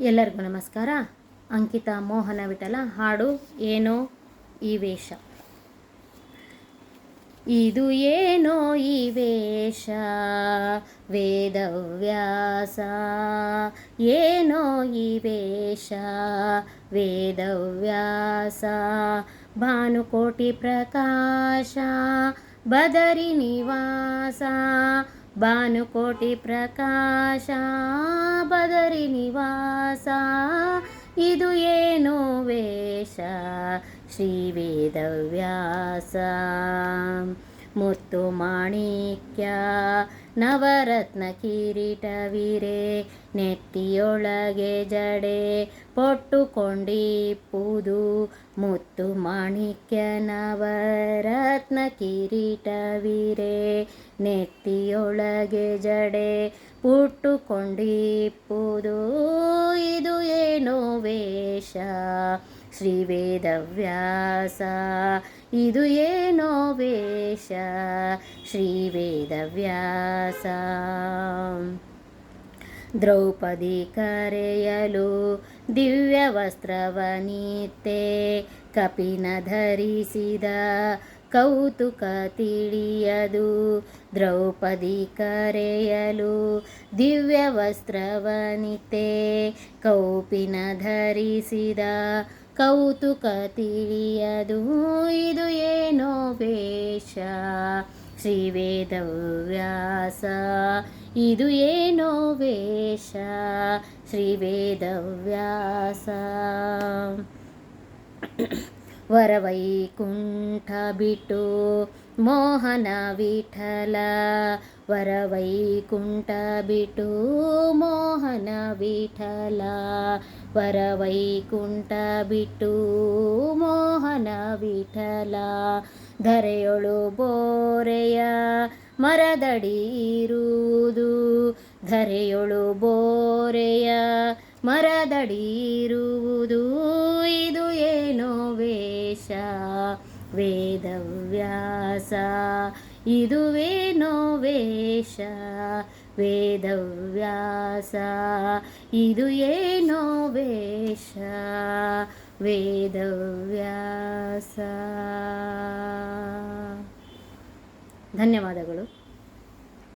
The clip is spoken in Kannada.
ಎಲ್ಲರಿಗೂ ನಮಸ್ಕಾರ. ಅಂಕಿತಾ ಮೋಹನ ವಿಠಲ ಹಾಡು ಏನೋ ಈ ವೇಷ. ಇದು ಏನೋ ಈ ವೇಷ, ವೇದವ್ಯಾಸ. ಏನೋ ಈ ವೇಷ, ವೇದವ್ಯಾಸ. ಭಾನುಕೋಟಿ ಪ್ರಕಾಶ, ಬದರಿ ನಿವಾಸ. ಭಾನುಕೋಟಿ ಪ್ರಕಾಶ, ಬದರಿ ನಿವಾಸ. ಇದು ಏನು ವೇಷ? ಶ್ರೀ ವೇದವ್ಯಾಸ. ಮುತ್ತು ಮಾಣಿಕ್ಯ, ನವರತ್ನ ಕಿರೀಟವಿರೆ ನೆತ್ತಿಯೊಳಗೆ ಜಡೆ ಪೊಟ್ಟುಕೊಂಡಿಪ್ಪುದು ಮುತ್ತು ಮಾಣಿಕ್ಯ, ನವರತ್ನ ಕಿರೀಟವಿರೆ ನೆತ್ತಿಯೊಳಗೆ ಜಡೆ ಪುಟ್ಟುಕೊಂಡಿಪ್ಪುದು. ಇದು ಏನೋ ವೇಷ, ಶ್ರೀ ವೇದವ್ಯಾಸ. ಇದು ಏನೋ ವೇಷ, ಶ್ರೀ ವೇದವ್ಯಾಸ. ದ್ರೌಪದಿ ಕರೆಯಲು ದಿವ್ಯ ವಸ್ತ್ರವನಿತ್ತೆ ಕಪಿನ ಧರಿಸಿದ ಕೌತುಕ ತಿಳಿಯದು, ದ್ರೌಪದಿ ಕರೆಯಲು ದಿವ್ಯ ವಸ್ತ್ರವನಿತೆ. ಕೌಪಿನ ಧರಿಸಿದ ಕೌತುಕ ತಿಳಿಯದು, ಇದು ಏನೋ ವೇಷ. ಶ್ರೀ ವೇದವ್ಯಾಸ ಇದು ಏನೋ ವೇಷ. ಶ್ರೀ ವೇದವ್ಯಾಸ ವರವೈಕುಂಠ ಬಿಟ್ಟು ಮೋಹನ ವಿಠಲ. ವರವೈಕುಂಠ ಬಿಟ್ಟು ಮೋಹನ ವಿಠಲ. ವರವೈಕುಂಠ ಬಿಟ್ಟು ಮೋಹನ ವಿಠಲ. ಧರೆಯೊಳು ಬೋರೆಯ ಮರದಡಿ ಇರುವುದು ಧರೆಯೊಳು ಬೋರೆಯ ಮರದಡಿ ಇರುವುದು ಇದು ಏನೋ ವೇಷ ವೇದವ್ಯಾಸ. ಇದುವೇನೋ ವೇಷ ವೇದವ್ಯಾಸ. ಇದು ಏನೋ ವೇಷ ವೇದವ್ಯಾಸ. ಧನ್ಯವಾದಗಳು.